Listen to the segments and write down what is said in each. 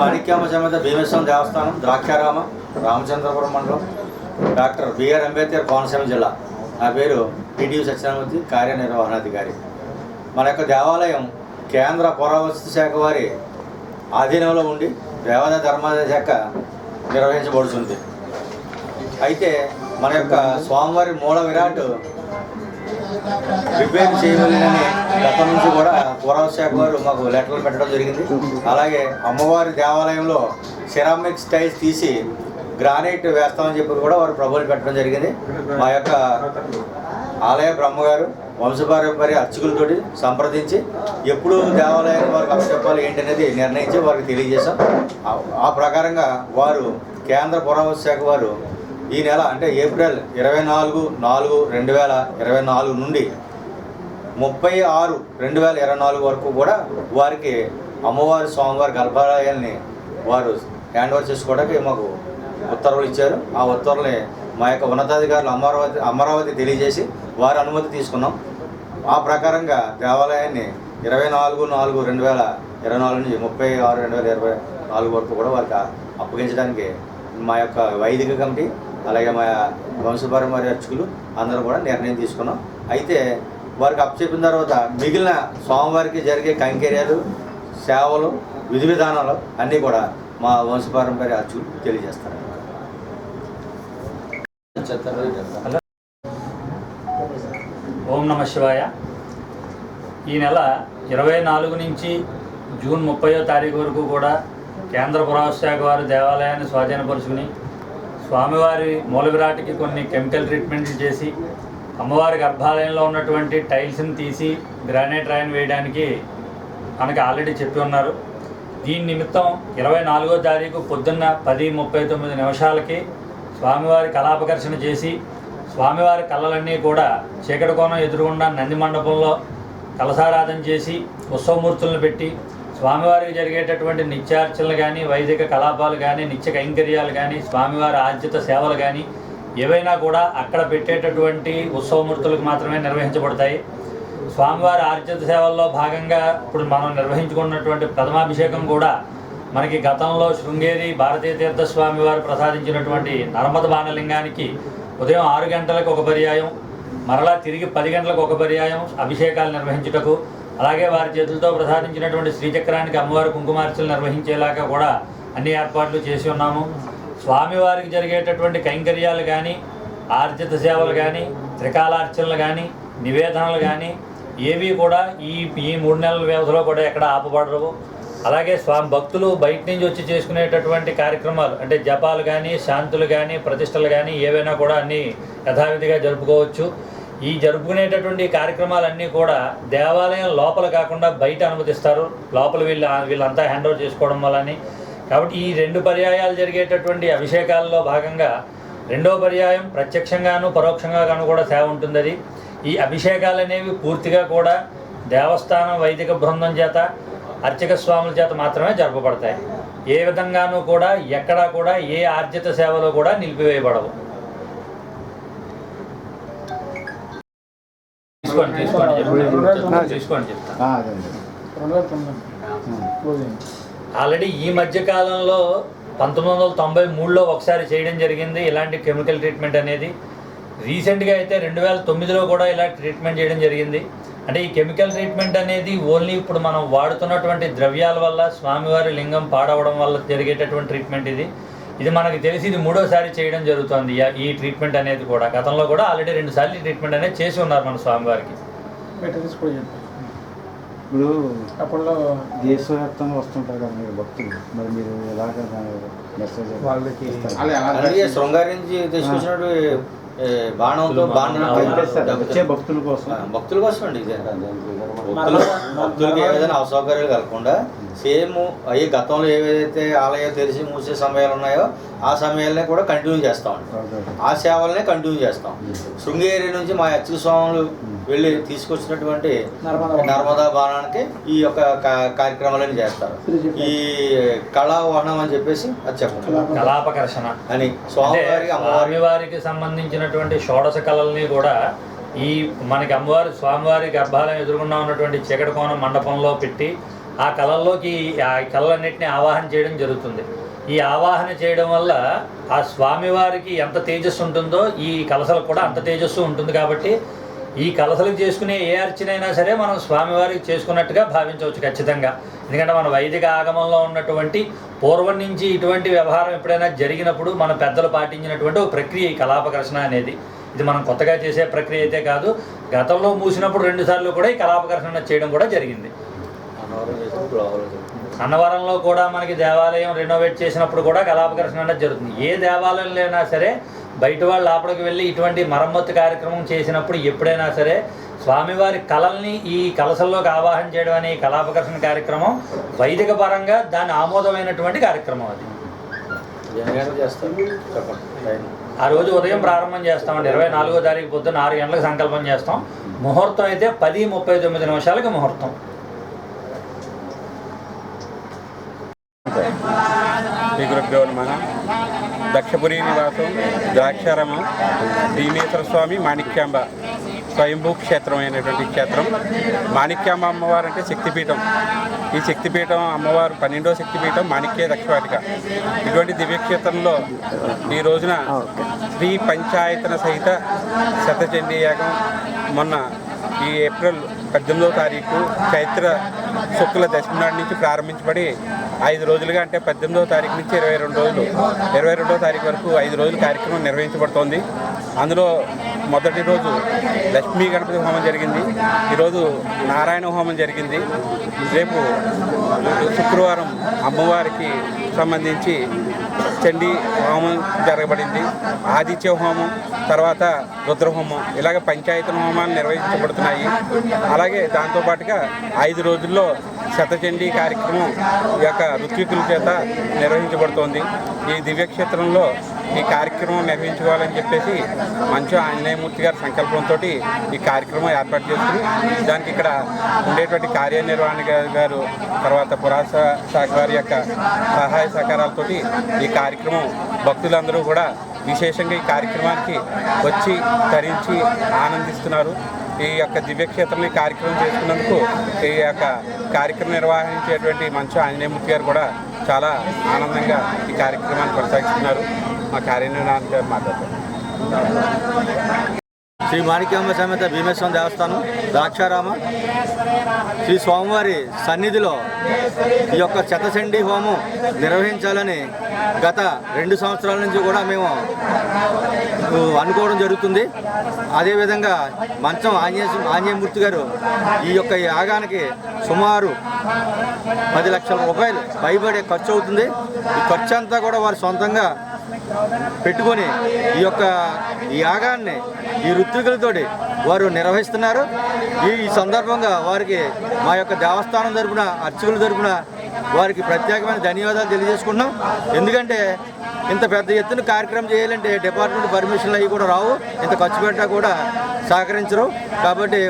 మాణిక్యామ సమేత భీమేశ్వరం దేవస్థానం ద్రాక్షారామ రామచంద్రపురం మండలం doctor BR Ambedkar Konaseema జిల్లా. నా పేరు టీడీయూ సత్యనామూర్తి కార్యనిర్వహణాధికారి. మన యొక్క దేవాలయం కేంద్ర పురావస్తు శాఖ వారి ఆధీనంలో ఉండి దేవాదాయ ధర్మాదాయ శాఖ నిర్వహించబడుతుంది. అయితే మన యొక్క స్వామివారి మూల విరాట్ రిపేర్ చేయవలనని గతం నుంచి కూడా పురావశాఖ శాఖ వారు మాకు లెటర్లు పెట్టడం జరిగింది. అలాగే అమ్మవారి దేవాలయంలో సిరామిక్ స్టైల్స్ తీసి గ్రానైట్ వేస్తామని చెప్పి కూడా వారు ప్రభులు పెట్టడం జరిగింది. మా యొక్క ఆలయ బ్రహ్మగారు వంశపారంపర్య అర్చకులతోటి సంప్రదించి ఎప్పుడు దేవాలయాన్ని వారికి అప్పచెప్పాలి ఏంటి అనేది నిర్ణయించి వారికి తెలియజేశాం. ఆ- ఆ ప్రకారంగా వారు కేంద్ర పురావస్తు శాఖ వారు ఈ నెల అంటే ఏప్రిల్ ఇరవై నాలుగు నాలుగు రెండు వేల ఇరవై నాలుగు నుండి ముప్పై ఆరు రెండు వేల ఇరవై నాలుగు వరకు కూడా వారికి అమ్మవారి స్వామివారి గర్భాలయాల్ని వారు హ్యాండ్ ఓవర్ చేసుకోవడానికి మాకు ఉత్తర్వులు ఇచ్చారు. ఆ ఉత్తర్వుల్ని మా యొక్క ఉన్నతాధికారులు అమరావతి అమరావతి తెలియజేసి వారి అనుమతి తీసుకున్నాం. ఆ ప్రకారంగా దేవాలయాన్ని ఇరవై నాలుగు నాలుగు రెండు వేల ఇరవై నాలుగు నుంచి ముప్పై ఆరు రెండు వేల ఇరవై నాలుగు వరకు కూడా వారికి అప్పగించడానికి మా యొక్క వైదిక కమిటీ అలాగే మా వంశపారంపర్య అర్చకులు అందరూ కూడా నిర్ణయం తీసుకున్నాం. అయితే వారికి అప్పచెప్పిన తర్వాత మిగిలిన స్వామివారికి జరిగే కైంకర్యాలు సేవలు విధి విధానాలు అన్నీ కూడా మా వంశపారంపర్య అర్చకులు తెలియజేస్తారు. ఓం నమ శివాయ. ఈ నెల ఇరవై నాలుగు నుంచి జూన్ ముప్పయో తారీఖు వరకు కూడా కేంద్ర పురావశాఖ వారి వారు దేవాలయాన్ని స్వాధీనపరుచుకుని స్వామివారి మూలవిరాటికి కొన్ని కెమికల్ ట్రీట్మెంట్లు చేసి అమ్మవారి గర్భాలయంలో ఉన్నటువంటి టైల్స్ని తీసి గ్రానైట్ రాయిని వేయడానికి మనకి ఆల్రెడీ చెప్పి ఉన్నారు. దీని నిమిత్తం ఇరవై నాలుగో తారీఖు పొద్దున్న పది ముప్పై తొమ్మిది నిమిషాలకి స్వామివారి కళాపకర్షణ చేసి స్వామివారి కళలన్నీ కూడా చీకటి కోణం ఎదురుగుండా నంది మండపంలో కలసారాధన చేసి ఉత్సవమూర్తులను పెట్టి స్వామివారికి జరిగేటటువంటి నిత్యార్చనలు కానీ వైదిక కలాపాలు కానీ నిత్య కైంకర్యాలు కానీ స్వామివారి ఆర్జిత సేవలు కానీ ఏవైనా కూడా అక్కడ పెట్టేటటువంటి ఉత్సవమూర్తులకు మాత్రమే నిర్వహించబడతాయి. స్వామివారి ఆర్జిత సేవల్లో భాగంగా ఇప్పుడు మనం నిర్వహించుకున్నటువంటి ప్రథమాభిషేకం కూడా మనకి గతంలో శృంగేరి భారతీయ తీర్థ స్వామివారు ప్రసాదించినటువంటి నర్మద బాణలింగానికి ఉదయం ఆరు గంటలకు ఒక పర్యాయం మరలా తిరిగి పది గంటలకు ఒక పర్యాయం అభిషేకాలు నిర్వహించుటకు అలాగే వారి చేతులతో ప్రసాదించినటువంటి శ్రీచక్రానికి అమ్మవారి కుంకుమార్చలు నిర్వహించేలాగా కూడా అన్ని ఏర్పాట్లు చేసి ఉన్నాము. స్వామివారికి జరిగేటటువంటి కైంకర్యాలు కానీ ఆర్జిత సేవలు కానీ త్రికాలార్చనలు కానీ నివేదనలు కానీ ఏవి కూడా ఈ ఈ మూడు నెలల వ్యవధిలో కూడా ఎక్కడ ఆపబడరు అలాగే స్వామి భక్తులు బయట నుంచి వచ్చి చేసుకునేటటువంటి కార్యక్రమాలు అంటే జపాలు కానీ శాంతులు కానీ ప్రతిష్టలు కానీ ఏవైనా కూడా అన్నీ యథావిధిగా జరుపుకోవచ్చు. ఈ జరుపుకునేటటువంటి కార్యక్రమాలన్నీ కూడా దేవాలయం లోపల కాకుండా బయట అనుమతిస్తారు. లోపల వీళ్ళు వీళ్ళంతా హ్యాండ్ ఓవర్ చేసుకోవడం వల్లని. కాబట్టి ఈ రెండు పర్యాయాలు జరిగేటటువంటి అభిషేకాల్లో భాగంగా రెండో పర్యాయం ప్రత్యక్షంగాను పరోక్షంగాను కూడా సేవ ఉంటుంది అది ఈ అభిషేకాలు అనేవి పూర్తిగా కూడా దేవస్థానం వైదిక బృందం చేత అర్చక స్వాముల చేత మాత్రమే జరపబడతాయి. ఏ విధంగానూ కూడా ఎక్కడా కూడా ఏ ఆర్జిత సేవలు కూడా నిలిపివేయబడవు. తీసుకోండి తీసుకోండి చెప్తాను తీసుకోండి చెప్తాను రెండు వేల తొమ్మిది. క్లోజింగ్ ఆల్రెడీ ఈ మధ్య కాలంలో పంతొమ్మిది వందల తొంభై మూడులో ఒకసారి చేయడం జరిగింది. ఇలాంటి కెమికల్ ట్రీట్మెంట్ అనేది రీసెంట్గా అయితే రెండు వేల తొమ్మిదిలో కూడా ఇలా ట్రీట్మెంట్ చేయడం జరిగింది. అంటే ఈ కెమికల్ ట్రీట్మెంట్ అనేది ఓన్లీ ఇప్పుడు మనం వాడుతున్నటువంటి ద్రవ్యాల వల్ల స్వామివారి లింగం పాడవడం వల్ల జరిగేటటువంటి ట్రీట్మెంట్ ఇది. ఇది మనకి తెలిసి ఇది మూడోసారి చేయడం జరుగుతుంది. ఈ- ట్రీట్మెంట్ అనేది కూడా. గతంలో కూడా ఆల్రెడీ రెండు సార్లు ఈ ట్రీట్మెంట్ అనేది చేసి ఉన్నారు మన స్వామివారికి. మెటీరియల్స్ కూడా చెప్పారు ఇప్పుడు అప్పట్లో దేశవ్యాప్తంగా వస్తుంటారు కదా మీరు భక్తులు. మరి మీరు ఎలాగ మెసేజ్ వాళ్ళకి అలాగే శృంగారి నుంచి తీసుకొచ్చినట్టు బాణంతో బాణం వచ్చే భక్తుల కోసం. భక్తుల కోసం అండి భక్తులకి ఏ విధంగా అసౌకర్యాలు కలగకుండా సేమ్ అయ్యి గతంలో ఏవైతే ఆలయం తెరిచి మూసే సమయాలు ఉన్నాయో ఆ సమయాలనే కూడా కంటిన్యూ చేస్తామండి ఆ సేవలనే కంటిన్యూ చేస్తాం. శృంగేరి నుంచి మా అచ్చుక స్వాములు వెళ్ళి తీసుకొచ్చినటువంటి నర్మదా నర్మదా బాణానికి ఈ యొక్క కా- కార్యక్రమాలన్నీ చేస్తారు. ఈ కళా వాహనం అని చెప్పేసి అది చెప్పండి. కలాపకర్షణ అని స్వామివారికి అమ్మవారికి సంబంధించినటువంటి షోడశ కళల్ని కూడా ఈ మనకి అమ్మవారి స్వామివారి గర్భాలయం ఎదురుగుండా ఉన్నటువంటి చీకటి కోణం మండపంలో పెట్టి ఆ కళల్లోకి ఆ కళలన్నింటినీ ఆవాహన చేయడం జరుగుతుంది. ఈ ఆవాహన చేయడం వల్ల ఆ స్వామివారికి ఎంత తేజస్సు ఉంటుందో ఈ కలసలకు కూడా అంత తేజస్సు ఉంటుంది కాబట్టి ఈ కలసలకు చేసుకునే ఏ అర్చనైనా సరే మనం స్వామివారికి చేసుకున్నట్టుగా భావించవచ్చు ఖచ్చితంగా. ఎందుకంటే మన వైదిక ఆగమంలో ఉన్నటువంటి పూర్వం నుంచి ఇటువంటి వ్యవహారం ఎప్పుడైనా జరిగినప్పుడు మన పెద్దలు పాటించినటువంటి ఒక ప్రక్రియ ఈ కలాపకర్షణ అనేది. ఇది మనం కొత్తగా చేసే ప్రక్రియ అయితే కాదు గతంలో మూసినప్పుడు రెండు సార్లు కూడా ఈ కలాపకర్షణ చేయడం కూడా జరిగింది అన్నవరం చేసి ఇప్పుడు ఆవరం చేసి. అన్నవరంలో కూడా మనకి దేవాలయం రెనోవేట్ చేసినప్పుడు కూడా కలాపకర్షణ అనేది జరుగుతుంది. ఏ దేవాలయంలో అయినా సరే బయట వాళ్ళ లోపలికి వెళ్ళి ఇటువంటి మరమ్మత్తు కార్యక్రమం చేసినప్పుడు ఎప్పుడైనా సరే స్వామివారి కళల్ని ఈ కలసల్లోకి ఆవాహన చేయడం అనే ఈ కలాపకర్షణ కార్యక్రమం వైదిక పరంగా దాని ఆమోదమైనటువంటి కార్యక్రమం అది. ఆ రోజు ఉదయం ప్రారంభం చేస్తామండి. ఇరవై నాలుగో తారీఖు పొద్దున్న ఆరు గంటలకు సంకల్పం చేస్తాం. ముహూర్తం అయితే పది ముప్పై తొమ్మిది నిమిషాలకి ముహూర్తం. శ్రీ గురుభ్యో నమ. దక్షపురి నివాసం ద్రాక్షారామం భీమేశ్వర స్వామి మాణిక్యాంబ స్వయంభూ క్షేత్రం అయినటువంటి క్షేత్రం. మాణిక్యాంబ అమ్మవారు అంటే శక్తిపీఠం. ఈ శక్తిపీఠం అమ్మవారు పన్నెండో శక్తిపీఠం మాణిక్య దక్షవాటిక. ఇటువంటి దివ్యక్షేత్రంలో ఈ రోజున శ్రీ పంచాయతన సహిత శతచండీ యాగం. మొన్న ఈ ఏప్రిల్ పద్దెనిమిదో తారీఖు చైత్ర శుక్ల దశమి నాటి నుంచి ప్రారంభించబడి ఐదు రోజులుగా అంటే పద్దెనిమిదవ తారీఖు నుంచి ఇరవై రెండు రోజులు ఇరవై రెండవ తారీఖు వరకు ఐదు రోజుల కార్యక్రమం నిర్వహించబడుతోంది. అందులో మొదటి రోజు లక్ష్మీ గణపతి హోమం జరిగింది. ఈరోజు నారాయణ హోమం జరిగింది. రేపు శుక్రవారం అమ్మవారికి సంబంధించి చండీ హోమం జరగబడింది. ఆదిత్య హోమం తర్వాత రుద్రహోమం ఇలాగ పంచాయతీ హోమాలు నిర్వహించబడుతున్నాయి. అలాగే దాంతోపాటుగా ఐదు రోజుల్లో శతచండీ కార్యక్రమం ఈ యొక్క ఋత్వికుల చేత నిర్వహించబడుతోంది. ఈ దివ్యక్షేత్రంలో ఈ కార్యక్రమం నిర్వహించుకోవాలని చెప్పేసి మంచు ఆంజనేయమూర్తి గారి సంకల్పంతో ఈ కార్యక్రమం ఏర్పాటు చేసుకుని దానికి ఇక్కడ ఉండేటువంటి కార్యనిర్వహణ గారు తర్వాత పురాస శాఖ వారి యొక్క సహాయ సహకారాలతో ఈ కార్యక్రమం భక్తులందరూ కూడా విశేషంగా ఈ కార్యక్రమానికి వచ్చి తరించి ఆనందిస్తున్నారు. ఈ యొక్క దివ్యక్షేత్రం ఈ కార్యక్రమం చేసుకున్నందుకు ఈ యొక్క కార్యక్రమం నిర్వహించేటువంటి మంచు ఆంజనేయమూర్తి గారు కూడా చాలా ఆనందంగా ఈ కార్యక్రమాన్ని కొనసాగిస్తున్నారు. మా కార్యనిర్వహణ గారు మాట్లాడతారు శ్రీ మాణిక్యాంబ సమేత భీమేశ్వరం దేవస్థానం ద్రాక్షారామ. శ్రీ స్వామివారి సన్నిధిలో ఈ యొక్క శతచండీ హోమం నిర్వహించాలని గత రెండు సంవత్సరాల నుంచి కూడా మేము అనుకోవడం జరుగుతుంది. అదేవిధంగా మంచం ఆంజనేయ ఆంజనేయమూర్తి గారు ఈ యొక్క యాగానికి సుమారు పది లక్షల రూపాయలు పైబడే ఖర్చు అవుతుంది. ఈ ఖర్చు అంతా కూడా వారు సొంతంగా పెట్టుకొని ఈ యొక్క ఈ యాగాన్ని ఈ ఋత్వికులతోటి వారు నిర్వహిస్తున్నారు. ఈ ఈ సందర్భంగా వారికి మా యొక్క దేవస్థానం తరపున అర్చకుల తరపున వారికి ప్రత్యేకమైన ధన్యవాదాలు తెలియజేసుకుంటున్నాం. ఎందుకంటే ఇంత పెద్ద ఎత్తున కార్యక్రమం చేయాలంటే డిపార్ట్మెంట్ పర్మిషన్లు అవి కూడా రావు. ఇంత ఖర్చు పెట్టా కూడా సహకరించరు. కాబట్టి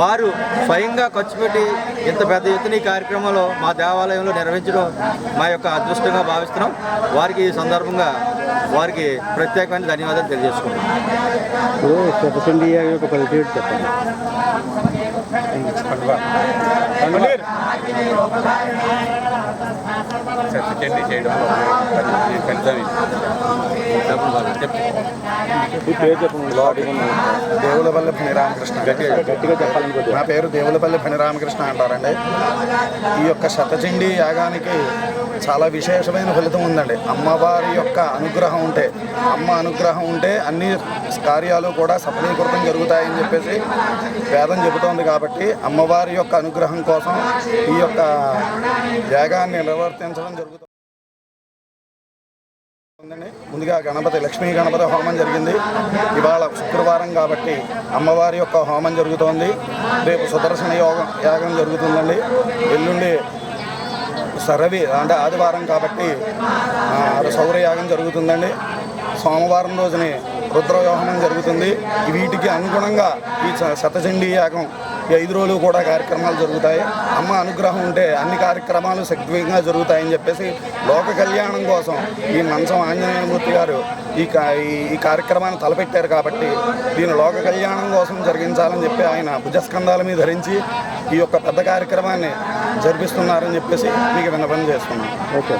వారు స్వయంగా ఖర్చు పెట్టి ఇంత పెద్ద ఎత్తున ఈ కార్యక్రమంలో మా దేవాలయంలో నిర్వహించడం మా యొక్క అదృష్టంగా భావిస్తున్నాం. వారికి ఈ సందర్భంగా వారికి ప్రత్యేకమైన ధన్యవాదాలు తెలియజేసుకుంటున్నాం. ఇప్పుడు శతచండీ యాగం యొక్క పరిచయం చెప్పండి చర్చండి చేయడం ఫలితం ఇది. ఈ పేరు చెప్పండి. లోపలికి ఉన్న దేవులపల్లి ఫణిరామకృష్ణ. గట్టిగా గట్టిగా చెప్పాలనుకోవచ్చు నా పేరు దేవులపల్లి ఫణిరామకృష్ణ అంటారండి. ఈ యొక్క శతచండీ యాగానికి చాలా విశేషమైన ఫలితం ఉందండి. అమ్మవారి యొక్క అనుగ్రహం ఉంటే అమ్మ అనుగ్రహం ఉంటే అన్ని కార్యాలు కూడా సఫలీకృతం జరుగుతాయని చెప్పేసి వేదం చెబుతోంది కాబట్టి కాబట్టి అమ్మవారి యొక్క అనుగ్రహం కోసం ఈ యొక్క యాగాన్ని నిర్వర్తించడం జరుగుతుంది ముందుగా గణపతి లక్ష్మీ గణపతి హోమం జరిగింది. ఇవాళ శుక్రవారం కాబట్టి అమ్మవారి యొక్క హోమం జరుగుతోంది. రేపు సుదర్శన యోగం యాగం జరుగుతుందండి. ఎల్లుండి సరవి అంటే ఆదివారం కాబట్టి సౌరయాగం జరుగుతుందండి. సోమవారం రోజుని రుద్రవ్యూహనం జరుగుతుంది. వీటికి అనుగుణంగా ఈ శతచండీ యాగం ఐదు రోజులు కూడా కార్యక్రమాలు జరుగుతాయి. అమ్మ అనుగ్రహం ఉంటే అన్ని కార్యక్రమాలు శక్తివంతంగా జరుగుతాయని చెప్పేసి లోక కళ్యాణం కోసం ఈ మంచం ఆంజనేయమూర్తి గారు ఈ కా- ఈ- ఈ కార్యక్రమాన్ని తలపెట్టారు కాబట్టి దీని లోక కళ్యాణం కోసం జరిగించాలని చెప్పి ఆయన భుజస్కంధాల మీద ధరించి ఈ యొక్క పెద్ద కార్యక్రమాన్ని జరిపిస్తున్నారని చెప్పేసి మీకు విన్నపం చేస్తున్నాం ఓకే.